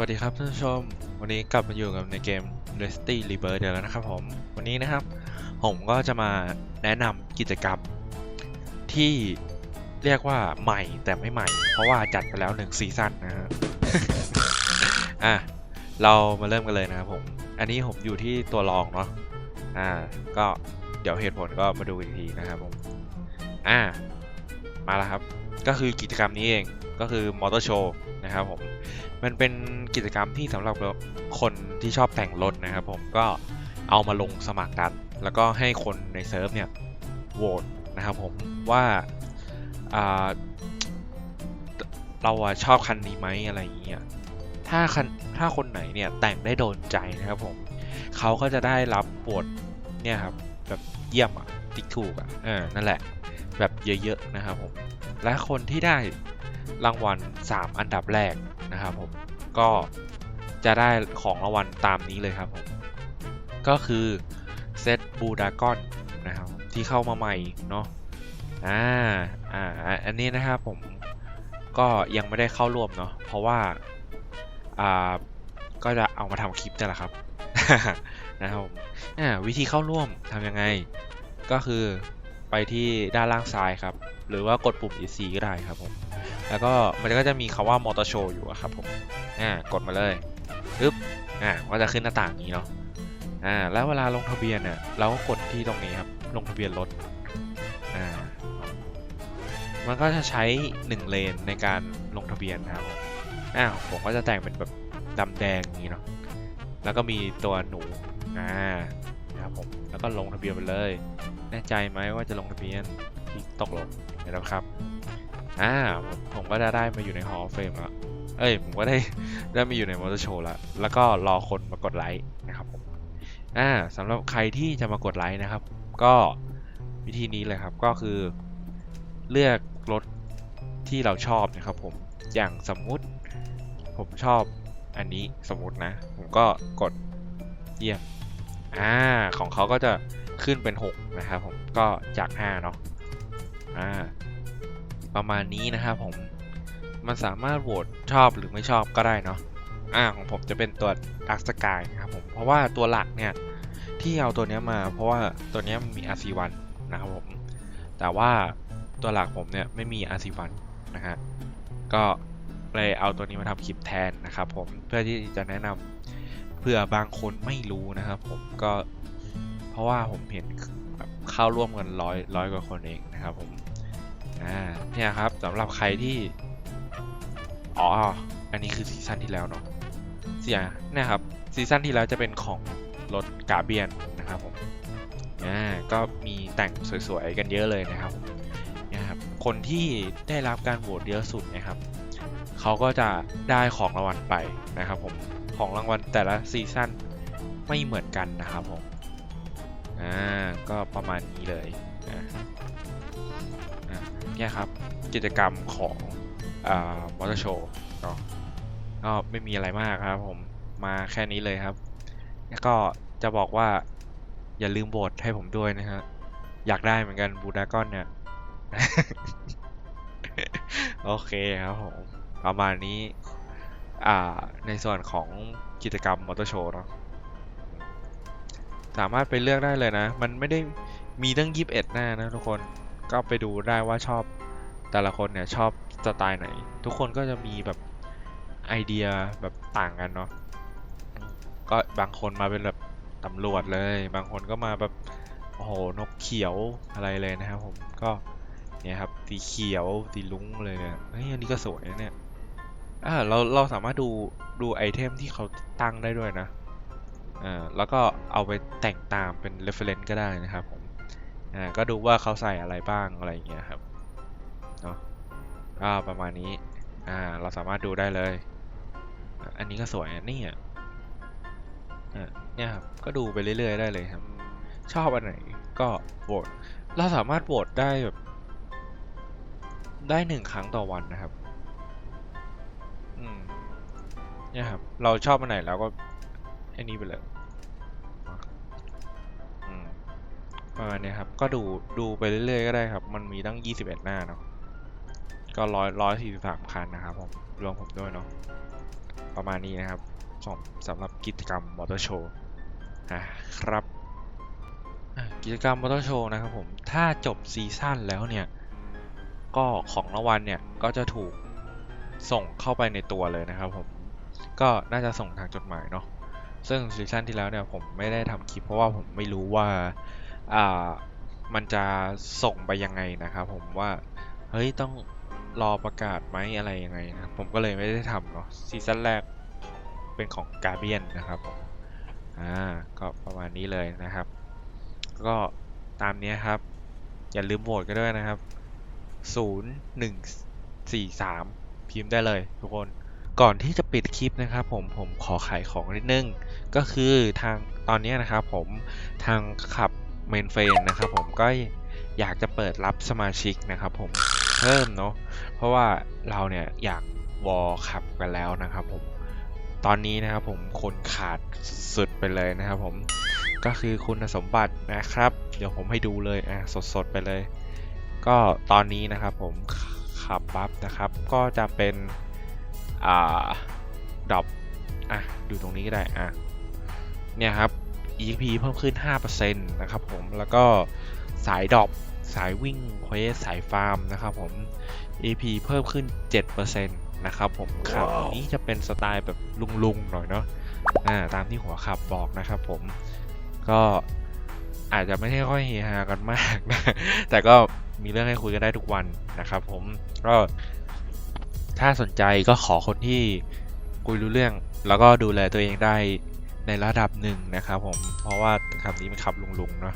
วัสดีครับท่านผู้ชม วันนี้กลับมาอยู่กับในเกม Resty Rebirth เดี๋ยวแล้วนะครับผม วันนี้นะครับ ผมก็จะมาแนะนำกิจกรรม ที่เรียกว่าใหม่แต่ไม่ใหม่ เพราะว่าจัดไปแล้วหนึ่งซีซั่นนะฮะอะเรามาเริ่มกันเลยนะครับผม อันนี้ผมอยู่ที่ตัวรองเนาะอ่า ก็เดี๋ยวเหตุผลก็มาดูอีกทีนะครับผม อ่า มาแล้วครับ ก็คือกิจกรรมนี้เองก็คือมอเตอร์โชว์นะครับผมมันเป็นกิจกรรมที่สำหรับคนที่ชอบแต่งรถนะครับผมก็เอามาลงสมัครกัน แล้วก็ให้คนในเซิร์ฟเนี่ยโหวตนะครับผมว่าอ่าเราชอบคันนี้ไหมอะไรอย่างเงี้ยถ้าคันถ้าคนไหนเนี่ยแต่งได้โดนใจนะครับผมเขาก็จะได้รับโหวตเนี่ยครับแบบเยี่ยมอะติ๊กถูกอะเออนั่นแหละ แบบเยอะๆนะครับผม และคนที่ได้รางวัล 3 อันดับแรกนะครับผมก็จะได้ของรางวัลตามนี้เลยครับผมก็คือเซตบูดากอนนะครับที่เข้ามาใหม่เนาะอ่าอ่าอันนี้นะครับผมก็ยังไม่ได้เข้าร่วมเนาะเพราะว่าอ่าก็จะเอามาทำคลิปนี่แหละครับนะครับผมอ่าวิธีเข้าร่วมทำยังไง ก็คือไปที่ด้านล่างซ้ายครับ หรือว่ากดปุ่ม EC ก็ได้ครับผม แล้วก็มันก็จะมีคาว่ามอเตอร์โชว์อยู่อะครับผม อ่ากดมาเลยปึ๊บ อ่าก็จะขึ้นหน้าต่างนี้เนาะ อ่า แล้วเวลาลงทะเบียนเนี่ยเราก็กดที่ตรงนี้ครับ ลงทะเบียนรถ อ่า มันก็จะใช้ 1 เลนในการลงทะเบียนนะครับผมอ่าผมก็จะแต่งเป็นแบบดำแดงนี้เนาะ แล้วก็มีตัวหนู อ่านะครับผม แล้วก็ลงทะเบียนไปเลย แน่ใจไหมว่าจะลงทะเบียนที่ตกลง นะครับ อ่าผมผมก็จะได้มาอยู่ในฮอลเฟมแล้ว เอ้ย ผมก็ได้ได้มาอยู่ในมอเตอร์โชว์แล้ว แล้วก็รอคนมากดไลค์นะครับผม อ่าสำหรับใครที่จะมากดไลค์นะครับ ก็วิธีนี้เลยครับ ก็คือเลือกรถที่เราชอบนะครับผม อย่างสมมุติผมชอบอันนี้สมมุตินะ ผมก็กดเยี่ยม อ่า ของเขาก็จะขึ้นเป็น 6 นะครับผม ก็จาก 5 เนาะ อ่า ประมาณนี้นะครับผมมันสามารถโหวตชอบหรือไม่ชอบก็ได้เนาะอ่าของผมจะเป็นตัว Dark Sky นะครับผมเพราะว่าตัวหลักเนี่ยที่เอาตัวเนี้ยมาเพราะว่าตัวเนี้ยมันมี RC1 นะครับผมแต่ว่าตัวหลักผมเนี่ยไม่มี RC1 นะฮะก็เลยเอาตัวนี้มาทำคลิปแทนนะครับผมเพื่อที่จะแนะนำเผื่อบางคนไม่รู้นะครับผมก็เพราะว่าผมเห็นแบบเข้าร่วมกันร้อยร้อยกว่าคนเองนะครับผม อ่าเนี่ยครับสำหรับใครที่อ๋ออันนี้คือซีซั่นที่แล้วเนาะเสียเนี่ยครับซีซั่นที่แล้วจะเป็นของรถกาเบียนนะครับผมอ่าก็มีแต่งสวยๆกันเยอะเลยนะครับเนี่ยครับคนที่ได้รับการโหวตเยอะสุดนะครับเขาก็จะได้ของรางวัลไปนะครับผมของรางวัลแต่ละซีซั่นไม่เหมือนกันนะครับผม ประมาณนี้เลยอ่าอ่าเนี่ยครับกิจกรรมของอ่ามอเตอร์โชว์เนาะก็ไม่มีอะไรมากครับผมมาแค่นี้เลยครับ แล้วก็จะบอกว่าอย่าลืมโหวตให้ผมด้วยนะฮะอยากได้เหมือนกันบูดากอนเนี่ย โอเคครับผมประมาณนี้อ่าในส่วนของกิจกรรมมอเตอร์โชว์เนาะสามารถไปเลือกได้เลยนะ มันไม่ได้ มีตั้งยีิบเอ็ดหน้านะทุกคนก็ไปดูได้ว่าชอบแต่ละคนเนี่ยชอบสไตล์ไหน ทุกคนก็จะมีแบบไอเดียแบบต่างกันเนาะก็บางคนมาเป็นแบบตำรวจเลย บางคนก็มาแบบโอ้โหนกเขียวอะไรเลยนะครับผมก็เนี่ยครับสีเขียวสีลุ้งเลยเนี่ยเฮ้ยอันนี้ก็สวยนะเนี่ยอ่าเราเราสามารถดูดูไอเทมที่เขาตั้งได้ด้วยนะอ่าแล้วก็เอาไปแต่งตามเป็น reference ก็ได้นะครับผม อ่าก็ดูว่าเขาใส่อะไรบ้างอะไรอย่างเงี้ยครับเนาะก็ประมาณนี้อ่าเราสามารถดูได้เลย อันนี้ก็สวยนนี้อะเนี่ยครับก็ดูไปเรื่อยๆได้เลยครับ ชอบอันไหนก็โหวตเราสามารถโหวตได้แบบได้หนึ่งครั้งต่อวันนะครับ อืมเนี่ยครับ เราชอบอันไหนแล้วก็อ้นี่ไปเลย ประมาณเนี้ยครับ ก็ดูดูไปเรื่อยๆก็ได้ครับ มันมีตั้ง 21 หน้าเนาะ ก็ร้อยร้อยสี่สิบสามคันนะครับผมรวมผมด้วยเนาะ ประมาณนี้นะครับของสำหรับกิจกรรมมอเตอร์โชว์นะครับ กิจกรรมมอเตอร์โชว์นะครับผม ถ้าจบซีซั่นแล้วเนี่ย ก็ของรางวัลเนี่ย ก็จะถูกส่งเข้าไปในตัวเลยนะครับผม ก็น่าจะส่งทางจดหมายเนาะ ซึ่งซีซั่นที่แล้วเนี่ยผมไม่ได้ทำคลิปเพราะว่าผมไม่รู้ว่า มันจะส่งไปยังไงนะครับผมว่า เฮ้ยต้องรอประกาศไหมอะไรยังไงนะผมก็เลยไม่ได้ทำเนาะซีซั่นแรกเป็นของกาเบียนนะครับผมอ่าก็ประมาณนี้เลยนะครับ ก็ตามนี้ครับ อย่าลืมโหวตกันด้วยนะครับ 0 1 4 3 พิมพ์ได้เลยทุกคนก่อนที่จะปิดคลิปนะครับผมผมขอขายของนิดนึง ก็คือทางตอนนี้นะครับผมทางขับ เมนเฟนนะครับผมก็อยากจะเปิดรับสมาชิกนะครับผมเพิ่มเนาะเพราะว่าเราเนี่ยอยากวอลขับกันแล้วนะครับผมตอนนี้นะครับผมคนขาดสุดไปเลยนะครับผมก็คือคุณสมบัตินะครับ เดี๋ยวผมให้ดูเลยอะสดๆไปเลย ก็ตอนนี้นะครับผมขับบัฟนะครับ ก็จะเป็นอ่าดรอปอะดูตรงนี้ก็ได้อะเนี่ยครับ EXP เพิ่มขึ้น 5%นะครับผม แล้วก็สายดรอปสายวิ่งเควสสายฟาร์มนะครับผม EP เพิ่มขึ้น 7%นะครับผมขับนี้จะเป็นสไตล์แบบลุงๆหน่อยเนาะอ่าตามที่หัวขับบอกนะครับผมก็อาจจะไม่ใช่ค่อยเฮฮากันมากนะแต่ก็มีเรื่องให้คุยกันได้ทุกวันนะครับผมก็ถ้าสนใจก็ขอคนที่คุยรู้เรื่อง แล้วก็ดูแลตัวเองได้ ในระดับหนึ่งนะครับผม เพราะว่าคำนี้มันขับลุงๆเนาะ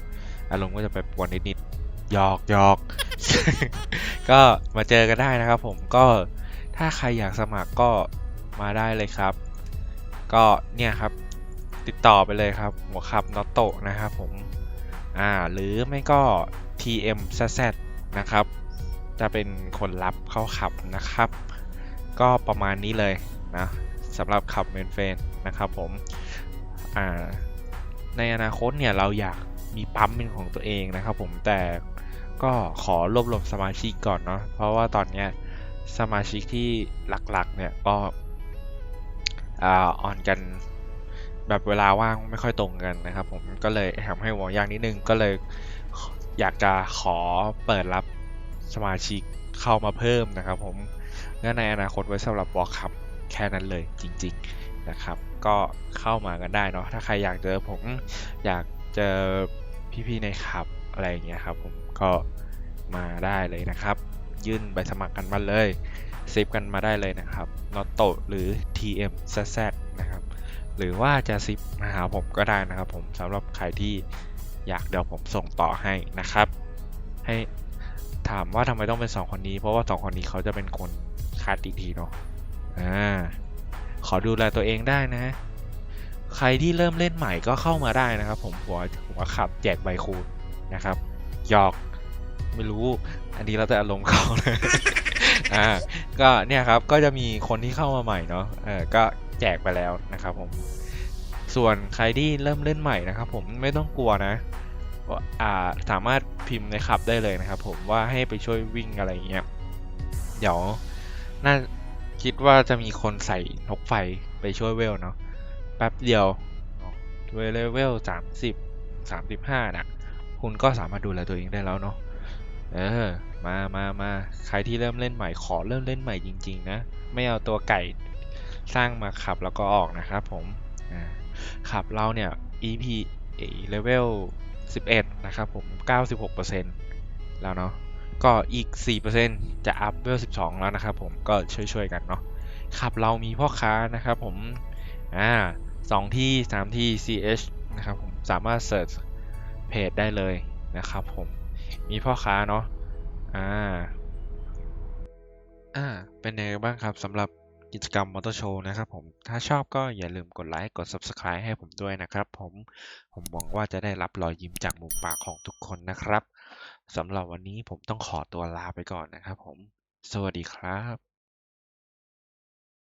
อารมณ์ก็จะไปปวนนิดๆหยอกหยอกก็มาเจอกันได้นะครับผมก็ถ้าใครอยากสมัครก็มาได้เลยครับ ก็เนี่ยครับติดต่อไปเลยครับ หัวขับนอตโตนะครับผมอ่าหรือไม่ก็ TM z นะครับ จะเป็นคนรับเข้าขับนะครับ ก็ประมาณนี้เลยนะสำหรับขับเมนเฟนนะครับผม อ่าในอนาคตเนี่ยเราอยากมีปั๊มเป็นของตัวเองนะครับผมแต่ก็ขอรวบรวมสมาชิกก่อนเนาะเพราะว่าตอนเนี้ยสมาชิกที่หลักๆเนี่ยก็อ่าออนกันแบบเวลาว่างไม่ค่อยตรงกันนะครับผมก็เลยทำให้วอยากนิดนึงก็เลยอยากจะขอเปิดรับสมาชิกเข้ามาเพิ่มนะครับผมเนื่อในอนาคตไว้สำหรับวอลคับแค่นั้นเลยจริง ๆนะครับ ก็เข้ามากันได้เนาะถ้าใครอยากเจอผมอยากเจอพี่ๆในขับอะไรอย่างเงี้ยครับผมก็มาได้เลยนะครับ ยื่นใบสมัครกันมาเลยซิปกันมาได้เลยนะครับนอตโตหรือ TM z นะครับหรือว่าจะซิปมาหาผมก็ได้นะครับ ผมสำหรับใครที่อยากเดี๋ยวผมส่งต่อให้นะครับ ให้ถามว่าทำไมต้องเป็น 2 คนนี้ เพราะว่า 2 คนนี้เขาจะเป็นคนคัดอีกทีเนาะอ่า ขอดูแลตัวเองได้นะ ใครที่เริ่มเล่นใหม่ก็เข้ามาได้นะครับ ผมหัวหัวขับแจกใบคูณนะครับหยอกไม่รู้ อันนี้เราแต่อารมณ์เขาเลยอ่าก็เนี่ยครับก็จะมีคนที่เข้ามาใหม่เนาะเออก็แจกไปแล้วนะครับ ผม ส่วนใครที่เริ่มเล่นใหม่นะครับ ผมไม่ต้องกลัวนะว่าอ่าสามารถพิมพ์ในขับได้เลยนะครับ ผมว่าให้ไปช่วยวิ่งอะไรเงี้ยเดี๋ยวน่า คิดว่าจะมีคนใส่นกไฟไปช่วยเวลเนาะแป๊บเดียวด้วยเลเวลสามสิบสามสิบห้าน่ะคุณก็สามารถดูแลตัวเองได้แล้วเนาะเออมามามาใครที่เริ่มเล่นใหม่ขอเริ่มเล่นใหม่จริง ๆ นะ ไม่เอาตัวไก่สร้างมาขับแล้วก็ออกนะครับผมขับเราเนี่ย EP เลเวล11 นะครับผม 96%แล้วเนาะ ก็อีก 4%จะอัพเวล12 แล้วนะครับผมก็ช่วยๆกันเนาะขับเรามีพ่อค้านะครับผมอ่าสองที่สามที่ ch นะครับผมสามารถเสิร์ชเพจได้เลยนะครับผมมีพ่อค้าเนาะอ่าอ่าเป็นยังไงบ้างครับสำหรับกิจกรรมมอเตอร์โชว์นะครับผมถ้าชอบก็อย่าลืมกดไลค์กด Subscribe ให้ผมด้วยนะครับผมผมหวังว่าจะได้รับรอยยิ้มจากมุมปากของทุกคนนะครับ สำหรับวันนี้ผมต้องขอตัวลาไปก่อนนะครับผม สวัสดีครับ